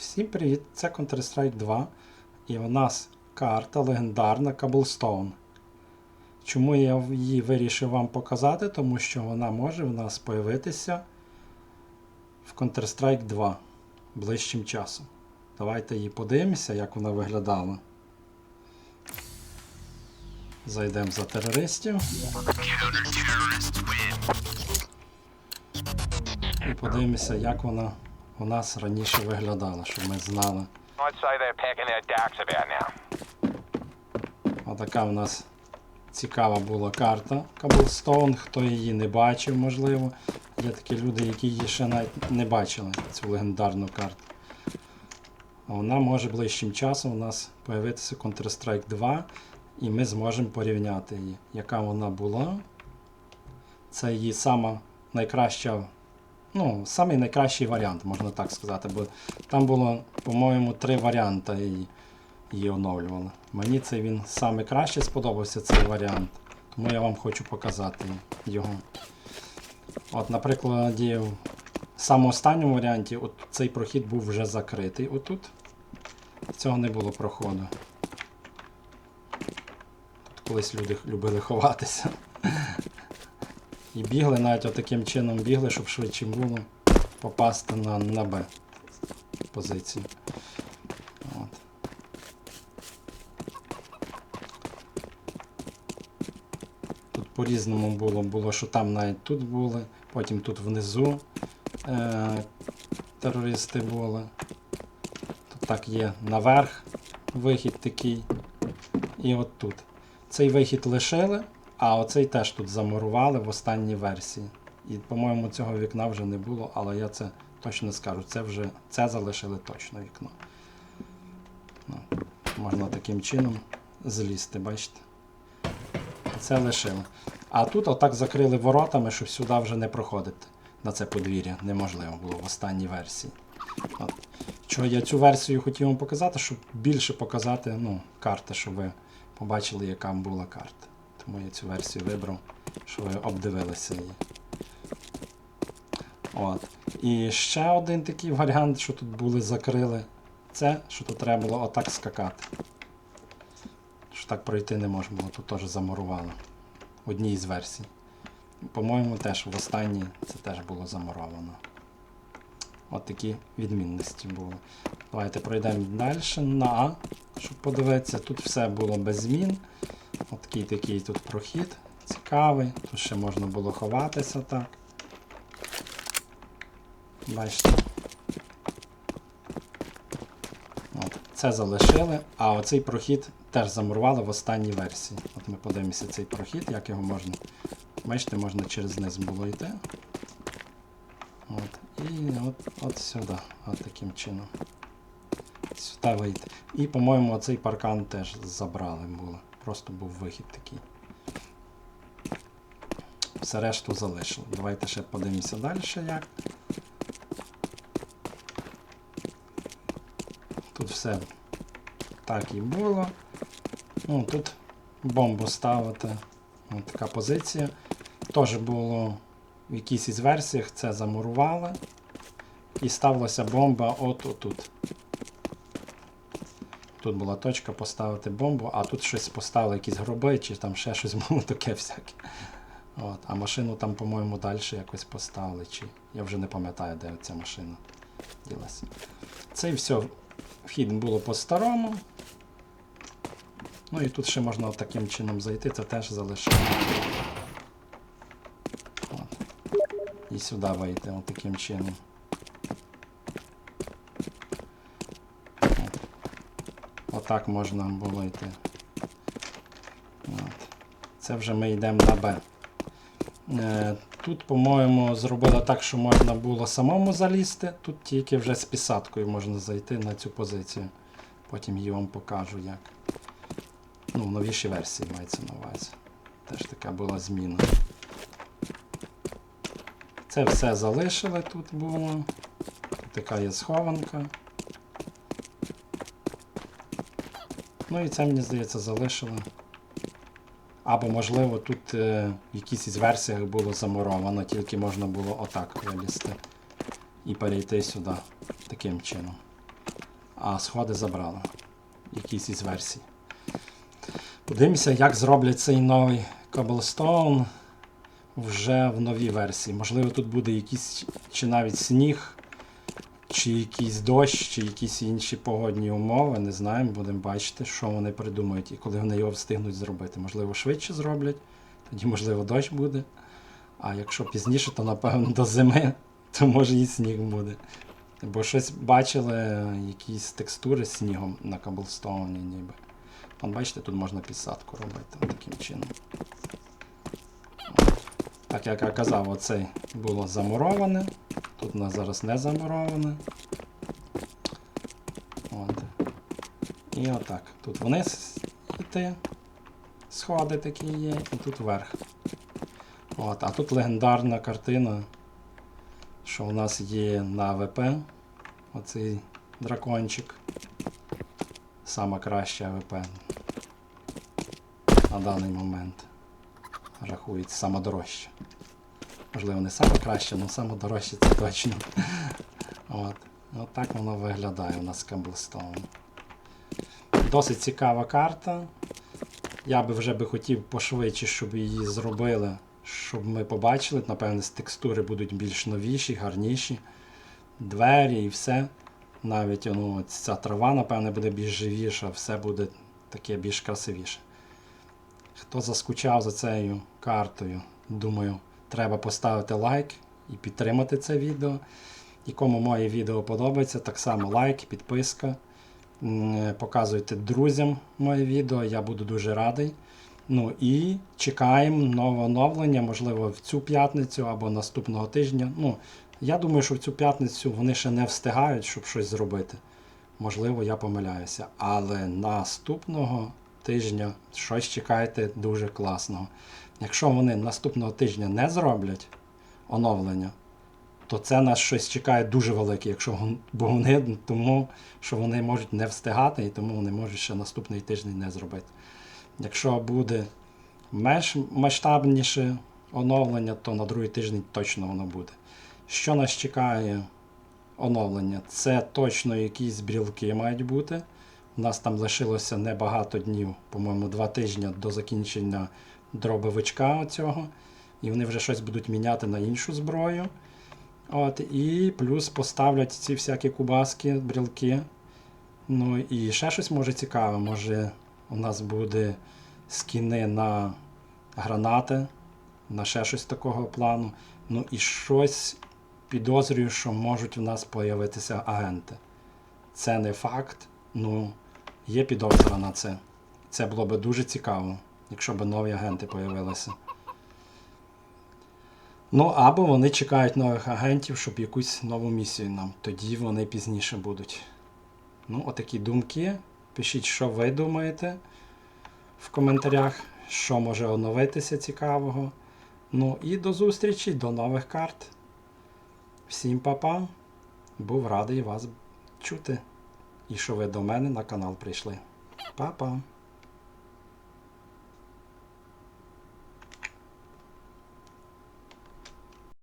Всім привіт! Це Counter-Strike 2 і у нас карта легендарна Cobblestone. Чому я її вирішив вам показати? Тому що вона може в нас появитися в Counter-Strike 2 ближчим часом. Давайте її подивимося, як вона виглядала. Зайдемо за терористів. І подивимося, як вона у нас раніше виглядала, щоб ми знали. Отака в нас цікава була карта Cobblestone. Хто її не бачив, можливо. Є такі люди, які її ще навіть не бачили, цю легендарну карту. А Вона може ближчим часом у нас появитися Counter-Strike 2, і ми зможемо порівняти її, яка вона була. Це її сама найкраща, ну, самий найкращий варіант, можна так сказати. Бо там було, по-моєму, три варіанти її її оновлювали. Мені це він саме краще сподобався цей варіант, тому я вам хочу показати його. От, наприклад, в самому останньому варіанті от цей прохід був вже закритий отут. Цього не було проходу. Тут колись люди любили ховатися. І бігли, навіть отаким чином бігли, щоб швидше було попасти на, на Б позицію. От. Тут по-різному було, було, що там навіть тут були, потім тут внизу е- терористи були. Тут так є наверх вихід такий. І от тут. Цей вихід лишили, а оцей теж тут замурували в останній версії. І, по-моєму, цього вікна вже не було, але я це точно скажу. Це вже це залишили точно вікно. Ну, можна таким чином злізти, бачите? Це лишили. А тут отак закрили воротами, щоб сюди вже не проходити. На це подвір'я неможливо було в останній версії. От. Чого я цю версію хотів вам показати, щоб більше показати ну, карти, щоб ви побачили, яка була карта. Тому я цю версію вибрав, щоб ви обдивилися її. От. І ще один такий варіант, що тут були закрили, це, що тут треба було отак скакати. Що так пройти не можна було, тут теж замурувало. В одній із версій. По-моєму, теж в останній це теж було замуровано. От такі відмінності були. Давайте пройдемо далі на А, щоб подивитися. Тут все було без змін. От такий такий тут прохід. Цікавий. Тут ще можна було ховатися так. Бачите. От, це залишили, а оцей прохід теж замурували в останній версії. От ми подивимося цей прохід, як його можна. Бачите, можна через низ було йти. От, і от, от сюди, от таким чином. Сюди вийти. І, по-моєму, оцей паркан теж забрали було. Просто був вихід такий. Все решту залишили. Давайте ще подивимося далі як. Тут все так і було. Ну, Тут бомбу ставити. Ось така позиція. Теж було в якійсь із версіях це замурували. І ставилася бомба от отут. Тут була точка поставити бомбу, а тут щось поставили, якісь гроби, чи там ще щось було таке всяке. От. А машину там, по-моєму, далі якось поставили. Чи... Я вже не пам'ятаю, де ця машина ділася. Це і все. Вхід було по-старому. Ну і тут ще можна таким чином зайти, це теж залишили. І сюди вийти таким чином. Отак можна було йти. От. Це вже ми йдемо на Б. Е, Тут, по-моєму, зробили так, що можна було самому залізти. Тут тільки вже з пісаткою можна зайти на цю позицію. Потім її вам покажу як. Ну, в новішій версії мається на увазі. Теж така була зміна. Це все залишили тут було. Така є схованка. Ну і це, мені здається, залишили. Або, можливо, тут е, в якійсь із версіях було замуровано, тільки можна було отак вилізти і перейти сюди таким чином. а сходи забрали. Якісь із версій. Подивимося, як зроблять цей новий Cobblestone вже в новій версії. Можливо, тут буде якийсь чи навіть сніг, чи якийсь дощ, чи якісь інші погодні умови. Не знаємо, будемо бачити, що вони придумають і коли вони його встигнуть зробити. Можливо, швидше зроблять, тоді, можливо, дощ буде. А якщо пізніше, то напевно до зими, то може і сніг буде. Бо щось бачили, якісь текстури снігом на Cobblestone ніби. Вон, бачите, тут можна підсадку робити таким чином. Так як я казав, оцей було замуроване. Тут у нас зараз не замуроване. От. І отак. Тут вниз йти. Сходи такі є, і тут вверх. От, а тут легендарна картина, що у нас є на АВП. Оцей дракончик. Сама краща АВП на даний момент. Рахується сама. Можливо, не саме краще, але саме це точно. От. От так воно виглядає у нас Cobblestone. Досить цікава карта. Я би вже би хотів пошвидше, щоб її зробили, щоб ми побачили. Напевне, текстури будуть більш новіші, гарніші. Двері і все. Навіть ну, ця трава, напевне, буде більш живіша, все буде таке більш красивіше. Хто заскучав за цією картою, думаю, треба поставити лайк і підтримати це відео. І кому моє відео подобається, так само лайк, підписка. Показуйте друзям моє відео, я буду дуже радий. Ну і чекаємо нове оновлення, можливо, в цю п'ятницю або наступного тижня. Ну, я думаю, що в цю п'ятницю вони ще не встигають, щоб щось зробити. Можливо, я помиляюся. Але наступного тижня щось чекайте дуже класного. Якщо вони наступного тижня не зроблять оновлення, то це нас щось чекає дуже велике, якщо бо вони тому, що вони можуть не встигати, і тому вони можуть ще наступний тиждень не зробити. Якщо буде менш масштабніше оновлення, то на другий тиждень точно воно буде. Що нас чекає оновлення? Це точно якісь брілки мають бути. У нас там лишилося небагато днів, по-моєму, два тижні до закінчення дробовичка оцього. І вони вже щось будуть міняти на іншу зброю. От, і плюс поставлять ці всякі кубаски, брілки. Ну і ще щось може цікаве. Може у нас буде скіни на гранати, на ще щось такого плану. Ну і щось підозрюю, що можуть в нас появитися агенти. Це не факт, ну є підозра на це. Це було би дуже цікаво, якщо б нові агенти появилися. Ну, або вони чекають нових агентів, щоб якусь нову місію нам. Тоді вони пізніше будуть. Ну, отакі думки. Пишіть, що ви думаєте в коментарях, що може оновитися цікавого. Ну і до зустрічі, до нових карт. Всім па-па. Був радий вас чути. І що ви до мене на канал прийшли. Па-па!